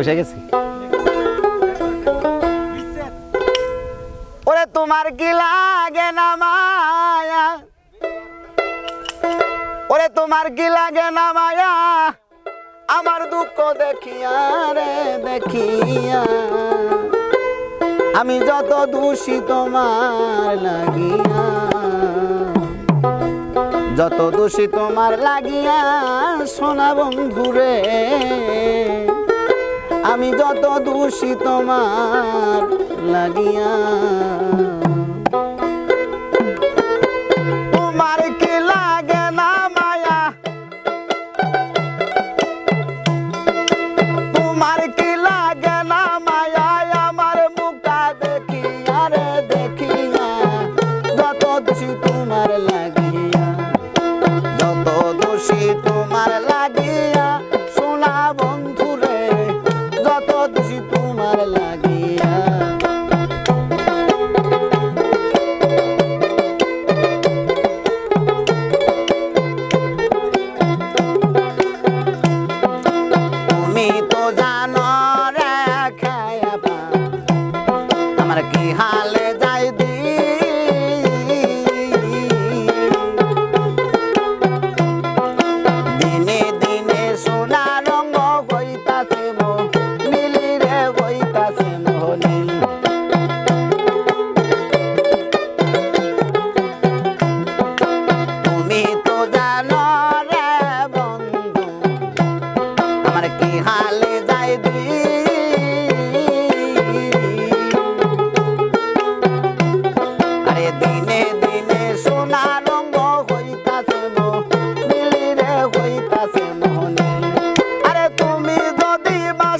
বসে গেছি। ওরে তোমার কি লাগে না মায়া? ওরে তোমার কি লাগে না মায়া? আমার দুঃখ দেখিয়া রে দেখিয়া। আমি যত দোষী তোমার লাগিয়া। যত দোষী তোমার লাগিয়া, সোনা বন্ধুরে। আমি যত দোষী তোমার লাগিয়া। তোমার কি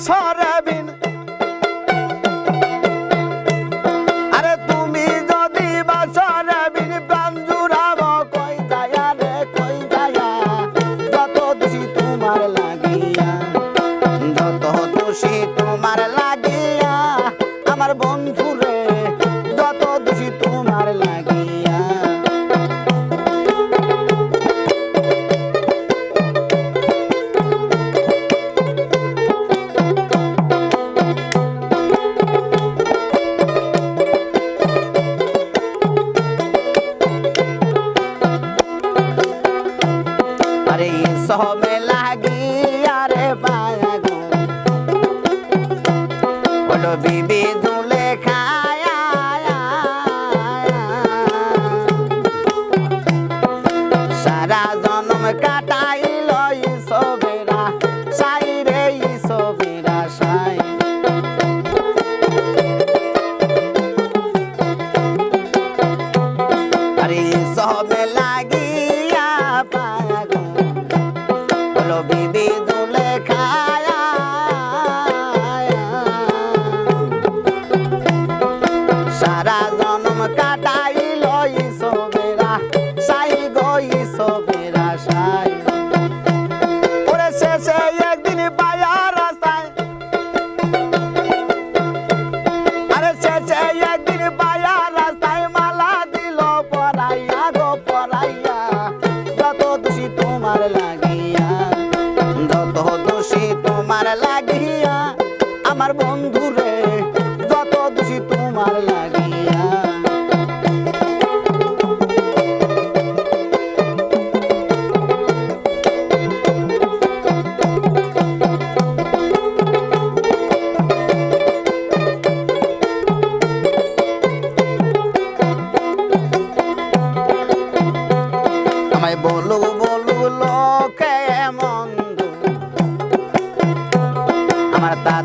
যদি বাসরে বিন আরে তুমি যদি বাসরে বিন প্রাণ জুড়াব কই যায়া রে, কই যায়া? বলো বিবি দুলে খায়া সারা জনম কাটাইল সবেরা সাই রে সবেরা সাই। আরে সবে সারা জনম কাটাইল সবেরা, সাই গই সবেরা সাই। ওরে শেষে একদিন পায়া রাস্তায়। আরে শেষে একদিন পায়া রাস্তায় মালা দিল পরাইয়া গো পরাইয়া, যত দোষী তোমার লাগিয়া, যত দোষী তোমার লাগিয়া, আমার বন্ধু